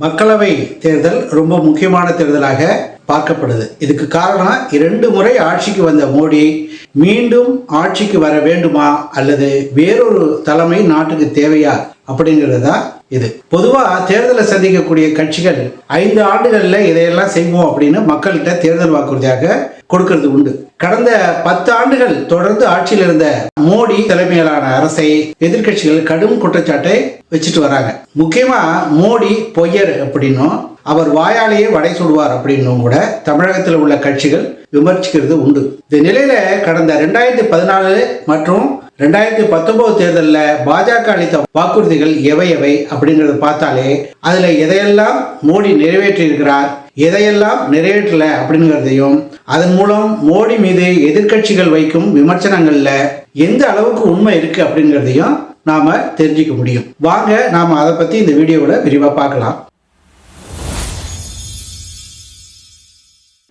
மக்களவை தேர்தல் ரொம்ப முக்கியமான தேர்தலாக பார்க்கப்படுது. இதுக்கு காரணம் இரண்டு முறை ஆட்சிக்கு வந்த மோடி மீண்டும் ஆட்சிக்கு வர வேண்டுமா அல்லது வேறொரு தலைமை நாட்டுக்கு தேவையா அப்படிங்கிறது தான் இது. பொதுவாக தேர்தலை சந்திக்கக்கூடிய கட்சிகள் ஐந்து ஆண்டுகளில் இதையெல்லாம் செய்வோம் அப்படின்னு மக்கள்கிட்ட தேர்தல் வாக்குறுதியாக கொடுக்கறது உண்டு. கடந்த பத்து ஆண்டுகள் தொடர்ந்து ஆட்சியில் இருந்த மோடி தலைமையிலான அரசை எதிர்க்கட்சிகள் கடும் குற்றச்சாட்டை வச்சுட்டு வராங்க. முக்கியமா மோடி பொய்யர் அப்படின்னும் அவர் வாயாலேயே வடை சுடுவார் அப்படின்னும் கூட தமிழகத்தில் உள்ள கட்சிகள் விமர்சிக்கிறது உண்டு. இந்த நிலையில கடந்த ரெண்டாயிரத்தி பதினாலு மற்றும் ரெண்டாயிரத்தி பத்தொன்பது தேர்தலில் பாஜக அளித்த வாக்குறுதிகள் எவை எவை அப்படிங்கறத பார்த்தாலே அதுல எதையெல்லாம் மோடி நிறைவேற்றியிருக்கிறார் எதையெல்லாம் நிறைவேற்றல அப்படிங்கிறதையும் அதன் மூலம் மோடி மீது எதிர்க்கட்சிகள் வைக்கும் விமர்சனங்கள்ல எந்த அளவுக்கு உண்மை இருக்கு அப்படிங்கிறதையும் நாம தெரிஞ்சுக்க முடியும். வாங்க நாம அதை பத்தி இந்த வீடியோவில் விரிவாக பார்க்கலாம்.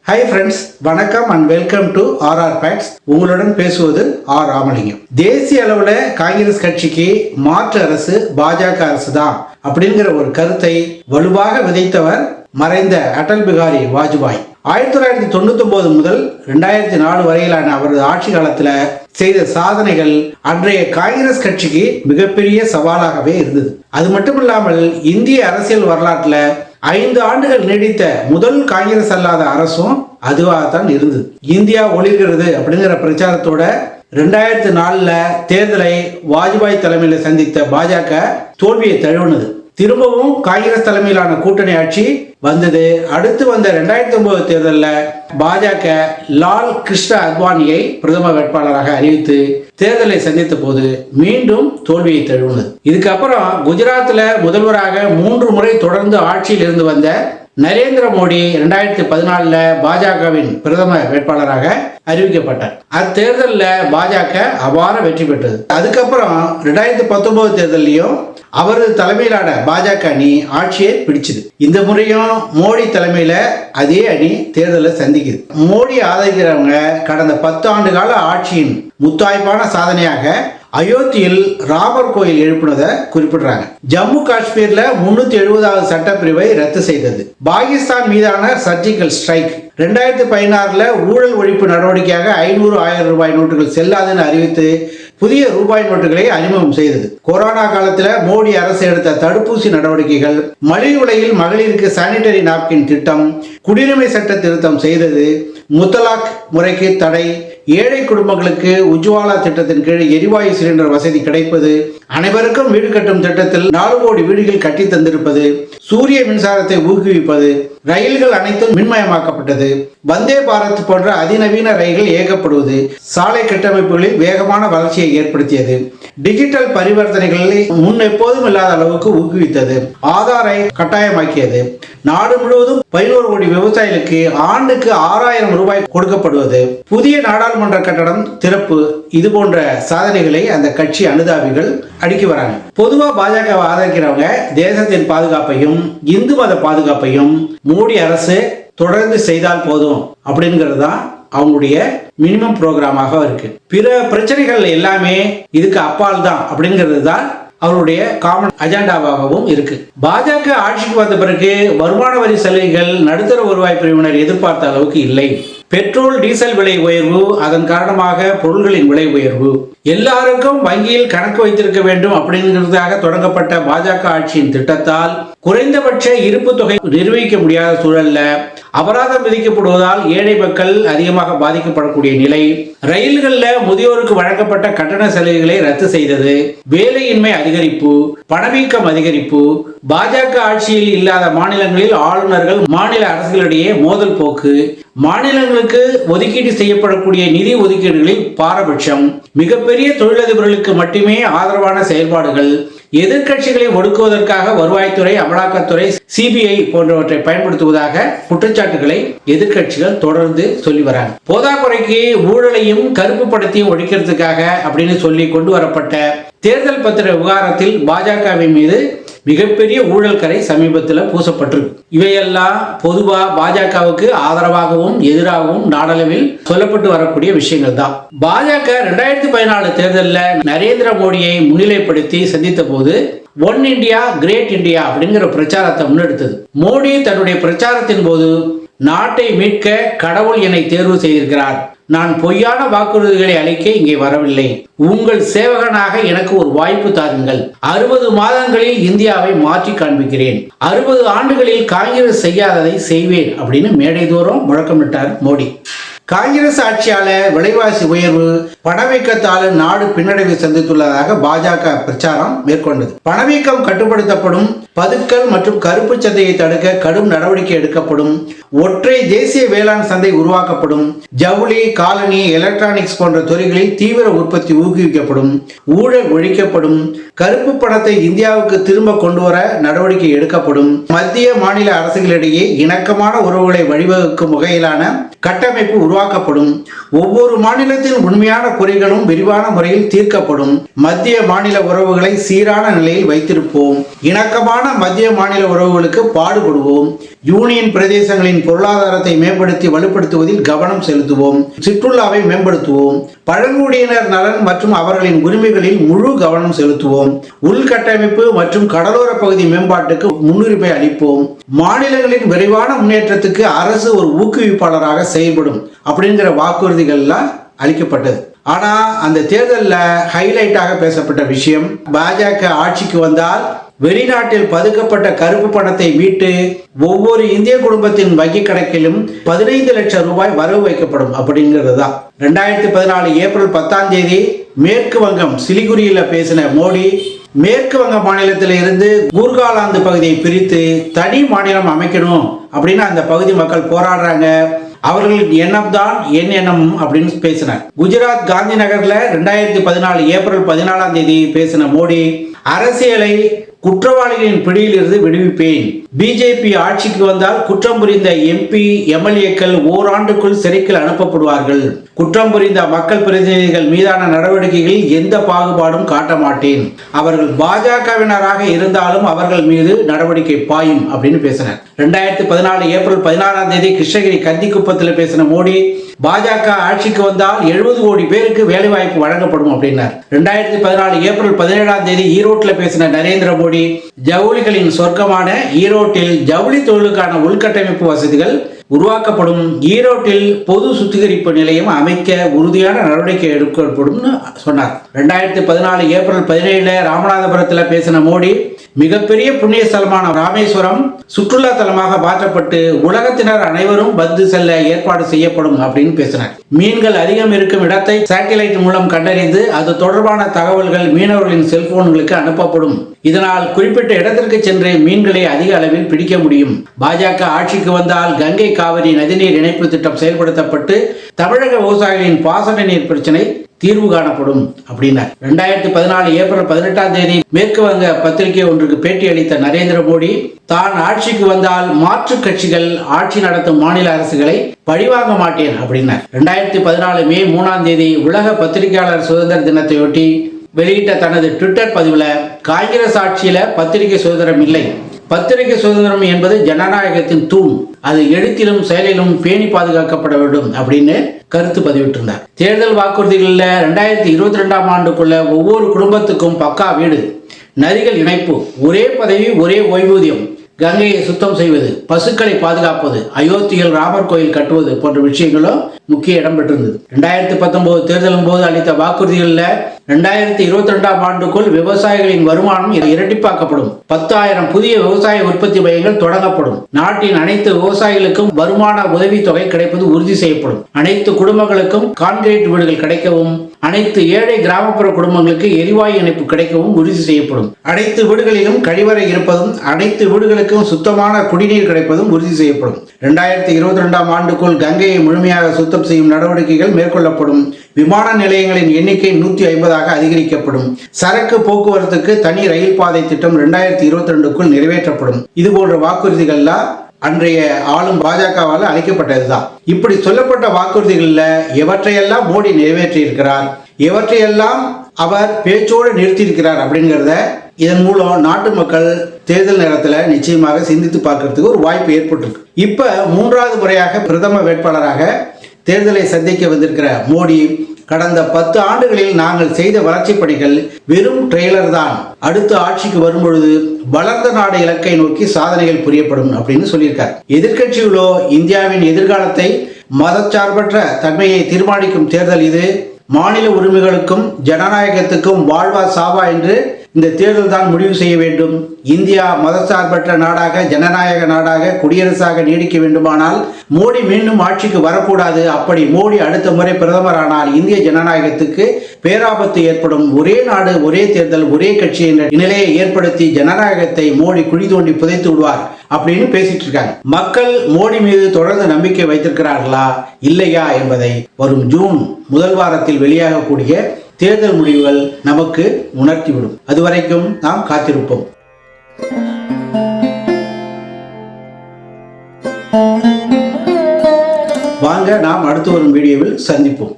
ஹாய் ஃப்ரெண்ட்ஸ் வணக்கம் and welcome to R R packs உங்களுடன் பேசுவது ஆர் ராமலிங்கம். தேசிய அளவில் காங்கிரஸ் கட்சிக்கு மாற்று அரசு பாஜக அரசு தான் அப்படிங்கிற ஒரு கருத்தை வலுவாக விதைத்தவர் மறைந்த அடல் பிகாரி வாஜ்பாய். ஆயிரத்தி தொள்ளாயிரத்தி தொண்ணூத்தி ஒன்பது முதல் ரெண்டாயிரத்தி நாலு வரையிலான அவரது ஆட்சி காலத்துல செய்த சாதனைகள் அன்றைய காங்கிரஸ் கட்சிக்கு மிகப்பெரிய சவாலாகவே இருந்தது. அது மட்டுமில்லாமல் இந்திய அரசியல் வரலாற்றுல ஐந்து ஆண்டுகள் நீடித்த முதல் காங்கிரஸ் அல்லாத அரசும் அதுவாகத்தான் இருந்தது. இந்தியா ஒளிர்கிறது அப்படிங்கிற பிரச்சாரத்தோட ரெண்டாயிரத்தி நாலுல தேர்தலை வாஜ்பாய் தலைமையில் சந்தித்த பாஜக தோல்வியை தழுவினது. திரும்பவும் காங்கிரஸ் தலைமையிலான கூட்டணி ஆட்சி வந்தது. அடுத்து வந்த ரெண்டாயிரத்தி ஒன்பது தேர்தலில் பாஜக லால் கிருஷ்ண அத்வானியை பிரதம வேட்பாளராக அறிவித்து தேர்தலை சந்தித்த போது மீண்டும் தோல்வியை தழுவினது. இதுக்கப்புறம் குஜராத்தில் முதல்வராக மூன்று முறை தொடர்ந்து ஆட்சியில் இருந்து வந்த நரேந்திர மோடி இரண்டாயிரத்தி பதினாலுல பாஜகவின் பிரதம வேட்பாளராக அறிவிக்கப்பட்டார். அத்தேர்தலில் பாஜக அபார வெற்றி பெற்றது. அதுக்கப்புறம் ரெண்டாயிரத்தி பத்தொன்பது தேர்தலையும் அவரது தலைமையிலான பாஜக அணி ஆட்சியை பிடிச்சது. இந்த முறையும் மோடி தலைமையில அதே அணி தேர்தலை சந்திக்குது. மோடி ஆதரிக்கிறவங்க கடந்த பத்து ஆண்டு கால ஆட்சியின் முத்தாய்ப்பான சாதனையாக அயோத்தியில் ராமர் கோயில் எழுப்பினதை குறிப்பிடுறாங்க. ஜம்மு காஷ்மீர்ல முன்னூத்தி எழுபதாவது சட்டப்பிரிவை ரத்து செய்தது. பாகிஸ்தான் மீதான சர்ஜிக்கல் ஸ்ட்ரைக். ரெண்டாயிரத்தி பதினாறுல ஊழல் ஒழிப்பு நடவடிக்கையாக ஐநூறு ஆயிரம் ரூபாய் நோட்டுகள் செல்லாதுன்னு அறிவித்து புதிய ரூபாய் நோட்டுகளை அறிமுகம் செய்தது. கொரோனா காலத்தில் மோடி அரசு எடுத்த தடுப்பூசி நடவடிக்கைகள் மலிவு விலையில் மகளிருக்கு சானிட்டரி நாப்கின் திட்டம் குடியுரிமை சட்ட திருத்தம் செய்தது முத்தலாக் முறைக்கு தடை ஏழை குடும்பங்களுக்கு உஜ்வாலா திட்டத்தின் கீழ் எரிவாயு சிலிண்டர் வசதி கிடைப்பது அனைவருக்கும் வீடு கட்டும் திட்டத்தில் நாலு கோடி வீடுகள் கட்டி தந்திருப்பது சூரிய மின்சாரத்தை ஊக்குவிப்பது ரயில்கள் அனைத்தும் மின்மயமாக்கப்பட்டது. வந்தே பாரத் போன்ற அதிநவீன ரயில்கள் இயக்கப்படுவது சாலை கட்டமைப்புகளில் வேகமான வளர்ச்சியை ஏற்படுத்தியது. டிஜிட்டல் பரிவர்த்தனைகளை முன் எப்போதும் இல்லாத அளவுக்கு ஊக்குவித்தது. ஆதாரை கட்டாயமாக்கியது. நாடு முழுவதும் பதினோரு கோடி விவசாயிகளுக்கு ஆண்டுக்கு ஆறாயிரம் ரூபாய் கொடுக்கப்படுவது. புதிய நாடாளுமன்ற கட்டடம் திறப்பு இது போன்ற சாதனைகளை அந்த கட்சி அனுதாபிகள் அடுக்கி வராங்க. பொதுவா பாஜக ஆதரிக்கிறவங்க தேசத்தின் பாதுகாப்பையும் இந்து மத பாதுகாப்பையும் மோடி அரசு தொடர்ந்து செய்தால் போதும் அப்படிங்கிறது தான் அவங்களுடைய மினிமம் ப்ரோக்ராமாக இருக்கு. பிற பிரச்சனைகள் எல்லாமே இதுக்கு அப்பால் தான் அப்படிங்கிறது தான் அவருடைய காமன் அஜெண்டாவாகவும் இருக்கு. பாஜக ஆட்சிக்கு வந்த பிறகு வருமான வரி சலுகைகள் நடுத்தர வருவாய் பிரிவினர் எதிர்பார்த்த அளவுக்கு இல்லை. பெட்ரோல் டீசல் விலை உயர்வு அதன் காரணமாக பொருள்களின் விலை உயர்வு. எல்லாருக்கும் வங்கியில் கணக்கு வைத்திருக்க வேண்டும் அப்படிங்கிறதுக்காக தொடங்கப்பட்ட பாஜக ஆட்சியின் திட்டத்தால் குறைந்தபட்ச இருப்பு தொகை நிர்வகிக்க முடியாத சூழல்ல அபராதம் விதிக்கப்படுவதால் ஏழை மக்கள் அதிகமாக பாதிக்கப்படக்கூடிய நிலை. ரயில்களில் முதியோருக்கு வழங்கப்பட்ட கட்டண சலுகைகளை ரத்து செய்தது. வேலையின்மை அதிகரிப்பு பணவீக்கம் அதிகரிப்பு பாஜக ஆட்சியில் இல்லாத மாநிலங்களில் ஆளுநர்கள் மாநில அரசுகளிடையே மோதல் போக்கு. மாநிலங்களுக்கு ஒதுக்கீடு செய்யப்படக்கூடிய நிதி ஒதுக்கீடுகளில் பாரபட்சம். மிகப்பெரிய தொழிலதிபர்களுக்கு மட்டுமே ஆதரவான செயல்பாடுகள். எதிர்க்கட்சிகளை ஒடுக்குவதற்காக வருவாய்த்துறை அமலாக்கத்துறை சிபிஐ போன்றவற்றை பயன்படுத்துவதாக குற்றச்சாட்டுகளை எதிர்க்கட்சிகள் தொடர்ந்து சொல்லி வராங்க. போதாக்குறைக்கு ஊழலையும் கருப்பு படத்தையும் ஒழிக்கிறதுக்காக அப்படின்னு சொல்லி கொண்டு வரப்பட்ட தேர்தல் பத்திர விவகாரத்தில் பாஜகவின் மீது மிகப்பெரிய ஊழல் கரை சமீபத்தில் பூசப்பட்டிருக்கு. இவையெல்லாம் பொதுவாக பாஜகவுக்கு ஆதரவாகவும் எதிராகவும் நாடளவில் சொல்லப்பட்டு வரக்கூடிய விஷயங்கள் தான். பாஜக ரெண்டாயிரத்தி பதினாலு தேர்தலில் நரேந்திர மோடியை முன்னிலைப்படுத்தி சந்தித்த போது ஒன் இந்தியா கிரேட் இந்தியா அப்படிங்கிற பிரச்சாரத்தை முன்னெடுத்தது. மோடி தன்னுடைய பிரச்சாரத்தின் போது நாட்டை மீட்க கடவுள் என்னை தேர்வு செய்திருக்கிறார். நான் பொய்யான வாக்குறுதிகளை அளிக்க இங்கே வரவில்லை. உங்கள் சேவகனாக எனக்கு ஒரு வாய்ப்பு தாருங்கள். அறுபது மாதங்களில் இந்தியாவை மாற்றி காண்பிக்கிறேன். அறுபது ஆண்டுகளில் காங்கிரஸ் செய்யாததை செய்வேன் அப்படின்னு மேடை தோறும் முழக்கமிட்டார் மோடி. காங்கிரஸ் ஆட்சியால விலைவாசி உயர்வு பணவீக்கத்தால நாடு பின்னடைவை சந்தித்துள்ளதாக பாஜக பிரச்சாரம் மேற்கொண்டது. பணவீக்கம் கட்டுப்படுத்தப்படும் பதுக்கல் மற்றும் கருப்பு சந்தையை தடுக்க கடும் நடவடிக்கை எடுக்கப்படும் ஒற்றை தேசிய வேளாண் சந்தை உருவாக்கப்படும் ஜவுளி காலனி எலக்ட்ரானிக்ஸ் போன்ற துறைகளில் தீவிர உற்பத்தி ஊக்குவிக்கப்படும் ஊழல் ஒழிக்கப்படும் கருப்பு பணத்தை இந்தியாவுக்கு திரும்ப கொண்டு வர நடவடிக்கை எடுக்கப்படும் மத்திய மாநில அரசுகளிடையே இணக்கமான உறவுகளை வழிவகுக்கும் வகையிலான கட்டமைப்பு உருவாக்கப்படும். ஒவ்வொரு மாநிலத்தின் உண்மையான குறைகளும் விரிவான முறையில் தீர்க்கப்படும். மத்திய மாநில உறவுகளை சீரான நிலையில் வைத்திருப்போம். இணக்கமான மத்திய மாநில உறவுகளுக்கு பாடுபடுவோம். யூனியன் பிரதேசங்களின் பொருளாதாரத்தை மேம்படுத்தி வலுப்படுத்துவதில் கவனம் செலுத்துவோம். சுற்றுலாவை மேம்படுத்துவோம். பழங்குடியினர் நலன் மற்றும் அவர்களின் உரிமைகளில் முழு கவனம் செலுத்துவோம். உள்கட்டமைப்பு மற்றும் கடலோர பகுதி மேம்பாட்டுக்கு முன்னுரிமை அளிப்போம். மாநிலங்களின் விரைவான முன்னேற்றத்துக்கு அரசு ஒரு ஊக்குவிப்பாளராக செயல்படும் அப்படிங்கிற வாக்குறுதிகள்லாம் அளிக்கப்பட்டது. ஆனா அந்த தேர்தலில் ஹைலைட்டாக பேசப்பட்ட விஷயம் பாஜக ஆட்சிக்கு வந்தால் வெளிநாட்டில் பதுக்கப்பட்ட கருப்பு பணத்தை மீட்டு ஒவ்வொரு இந்திய குடும்பத்தின் வங்கி கணக்கிலும் பதினைந்து லட்சம் ரூபாய் வரவு வைக்கப்படும் அப்படிங்கிறது தான் ரெண்டாயிரத்தி பதினாலு ஏப்ரல் பத்தாம் தேதி மேற்கு வங்கம் சிலிகுரியில் பேசின மோடி மேற்கு வங்க மாநிலத்தில் இருந்து கூர்காலாந்து பகுதியை பிரித்து தனி மாநிலம் அமைக்கணும் அப்படின்னு அந்த பகுதி மக்கள் போராடுறாங்க. அவர்களின் எண்ணம் தான் என் எண்ணம் அப்படின்னு பேசினார். குஜராத் காந்தி நகர்ல ரெண்டாயிரத்தி பதினாலு ஏப்ரல் பதினாலாம் தேதி பேசின மோடி அரசியலை குற்றவாளிகளின் பிடியிலிருந்து விடுவிப்பேன். பிஜேபி ஆட்சிக்கு வந்தால் குற்றம் புரிந்த எம்பி எம்எல்ஏக்கள் ஓராண்டுக்குள் சிறைக்கு அனுப்பப்படுவார்கள். குற்றம் புரிந்த மக்கள் பிரதிநிதிகள் மீதான நடவடிக்கைகளில் எந்த பாகுபாடும் காட்ட மாட்டேன். அவர்கள் பாஜகவினராக இருந்தாலும் அவர்கள் மீது நடவடிக்கை பாயும் அப்படின்னு பேசினார். ரெண்டாயிரத்தி பதினாலு ஏப்ரல் பதினாறாம் தேதி கிருஷ்ணகிரி கந்திக்குப்பத்தில் பேசின மோடி பாஜக ஆட்சிக்கு வந்தால் எழுபது கோடி பேருக்கு வேலைவாய்ப்பு வழங்கப்படும் அப்படின்னார். ரெண்டாயிரத்தி பதினாலு ஏப்ரல் பதினேழாம் தேதி ஈரோட்டில் பேசின நரேந்திர மோடி ஜவுளிகளின் சொர்க்கமான ஈரோட்டில் ஜவுளி தொழிலுக்கான உள்கட்டமைப்பு வசதிகள் உருவாக்கப்படும் ஈரோட்டில் பொது சுத்திகரிப்பு நிலையம் அமைக்க உறுதியான நடவடிக்கை எடுக்கப்படும் சொன்னார். ரெண்டாயிரத்தி பதினாலு ஏப்ரல் பதினேழுல ராமநாதபுரத்தில் பேசின மோடி மிகப்பெரிய புண்ணிய ஸ்தலமான ராமேஸ்வரம் சுற்றுலா தலமாக மாற்றப்பட்டு உலகத்தினர் அனைவரும் வந்து செல்ல ஏற்பாடு செய்யப்படும் அப்படின்னு பேசினார். மீன்கள் அதிகம் இருக்கும் இடத்தை சேட்டலைட் மூலம் கண்டறிந்து அது தொடர்பான தகவல்கள் மீனவர்களின் செல்போன்களுக்கு அனுப்பப்படும். இதனால் குறிப்பிட்ட இடத்திற்கு சென்று மீன்களை அதிக அளவில் பிடிக்க முடியும். பாஜக ஆட்சிக்கு வந்தால் கங்கை காவிரி நதிநீர் இணைப்பு திட்டம் செயல்படுத்தப்பட்டு தமிழக விவசாயிகளின் பாசன நீர் பிரச்சனை தீர்வு காணப்படும் அப்படின்னார். ரெண்டாயிரத்தி பதினாலு ஏப்ரல் பதினெட்டாம் தேதி மேற்கு வங்க பத்திரிகை ஒன்றுக்கு பேட்டி அளித்த நரேந்திர மோடி தான் ஆட்சிக்கு வந்தால் மாற்று கட்சிகள் ஆட்சி நடத்தும் மாநில அரசுகளை பழிவாங்க மாட்டேன் அப்படின்னார். ரெண்டாயிரத்தி பதினாலு மே மூணாம் தேதி உலக பத்திரிகையாளர் சுதந்திர தினத்தையொட்டி வெளியிட்ட தனது ட்விட்டர் பதிவில் காங்கிரஸ் ஆட்சியில் பத்திரிகை சுதந்திரம் இல்லை. பத்திரிகை சுதந்திரம் என்பது ஜனநாயகத்தின் தூண். அது எழுத்திலும் செயலிலும் பேணி பாதுகாக்கப்பட வேண்டும் அப்படின்னு கருத்து பதிவிட்டிருந்தார். தேர்தல் வாக்குறுதிகளில் ரெண்டாயிரத்தி இருபத்தி ரெண்டாம் ஆண்டுக்குள்ள ஒவ்வொரு குடும்பத்துக்கும் பக்கா வீடு நதிகள் இணைப்பு ஒரே பதவி ஒரே ஓய்வூதியம் கங்கையை சுத்தம் செய்வது பசுக்களை பாதுகாப்பது அயோத்தியில் ராமர் கோயில் கட்டுவது போன்ற விஷயங்களும் முக்கிய இடம் பெற்றிருந்தது. ரெண்டாயிரத்தி பத்தொன்பது தேர்தலின் போது அளித்த வாக்குறுதிகளில் ரெண்டாயிரத்தி இருபத்தி ரெண்டாம் ஆண்டுக்குள் விவசாயிகளின் வருமானம் இரட்டிப்பாக்கப்படும். பத்தாயிரம் புதிய விவசாய உற்பத்தி மையங்கள் தொடங்கப்படும். நாட்டின் அனைத்து விவசாயிகளுக்கும் வருமான உதவித்தொகை கிடைப்பது உறுதி செய்யப்படும். அனைத்து குடும்பங்களுக்கும் கான்கிரீட் வீடுகள் கிடைக்கவும் அனைத்து ஏழை கிராமப்புற குடும்பங்களுக்கு எரிவாயு இணைப்பு கிடைக்கவும் உறுதி செய்யப்படும். அனைத்து வீடுகளிலும் கழிவறை இருப்பதும் அனைத்து வீடுகளுக்கும் சுத்தமான குடிநீர் கிடைப்பதும் உறுதி செய்யப்படும். இரண்டாயிரத்தி இருபத்தி ரெண்டாம் ஆண்டுக்குள் கங்கையை முழுமையாக சுத்தம் செய்யும் நடவடிக்கைகள் மேற்கொள்ளப்படும். விமான நிலையங்களின் எண்ணிக்கை நூற்றி ஐம்பதாக அதிகரிக்கப்படும். சரக்கு போக்குவரத்துக்கு தனி ரயில் பாதை திட்டம் ரெண்டாயிரத்தி இருபத்தி ரெண்டுக்குள் நிறைவேற்றப்படும். இது போன்ற வாக்குறுதிகள்லாம் அன்றைய ஆளும் பாஜகவால் அளிக்கப்பட்டதுதான். இப்படி சொல்லப்பட்ட வாக்குறுதிகளில் எவற்றையெல்லாம் மோடி நிறைவேற்றியிருக்கிறார்? எவற்றையெல்லாம் அவர் பேச்சோடு நிறுத்தியிருக்கிறார் அப்படிங்கிறத இதன் மூலம் நாட்டு மக்கள் தேர்தல் நேரத்தில் நிச்சயமாக சிந்தித்து பார்க்கறதுக்கு ஒரு வாய்ப்பு ஏற்பட்டிருக்கு. இப்போ மூன்றாவது முறையாக பிரதம வேட்பாளராக தேர்தலை சந்திக்க வந்திருக்கிற மோடி கடந்த பத்து ஆண்டுகளில் நாங்கள் செய்த வளர்ச்சி பணிகள் வெறும் ட்ரெய்லர் தான். அடுத்த ஆட்சிக்கு வரும்பொழுது வளர்ந்த நாடு இலக்கை நோக்கி சாதனைகள் புரியப்படும் அப்படின்னு சொல்லியிருக்கார். எதிர்கட்சிகளோ இந்தியாவின் எதிர்காலத்தை மதச்சார்பற்ற தன்மையை தீர்மானிக்கும் தேர்தல் இது. மாநில உரிமைகளுக்கும் ஜனநாயகத்துக்கும் வாழ்வா சாவா என்று இந்த தேர்தல் தான் முடிவு செய்ய வேண்டும். இந்தியா மதசார்பற்ற நாடாக ஜனநாயக நாடாக குடியரசாக நீடிக்க வேண்டுமானால் மோடி மீண்டும் ஆட்சிக்கு வரக்கூடாது. அப்படி மோடி அடுத்த முறை பிரதமரானால் இந்திய ஜனநாயகத்துக்கு பேராபத்து ஏற்படும். ஒரே நாடு ஒரே தேர்தல் ஒரே கட்சி என்ற நிலையை ஏற்படுத்தி ஜனநாயகத்தை மோடி குழி தோண்டி புதைத்து விடுவார் அப்படின்னு பேசிட்டு இருக்காங்க. மக்கள் மோடி மீது தொடர்ந்து நம்பிக்கை வைத்திருக்கிறார்களா? இல்லையா என்பதை வரும் ஜூன் முதல் வாரத்தில் வெளியாகக்கூடிய தேர்தல் முடிவுகள் நமக்கு உணர்த்திவிடும். அதுவரைக்கும் நாம் காத்திருப்போம். வாங்க நாம் அடுத்து வரும் வீடியோவில் சந்திப்போம்.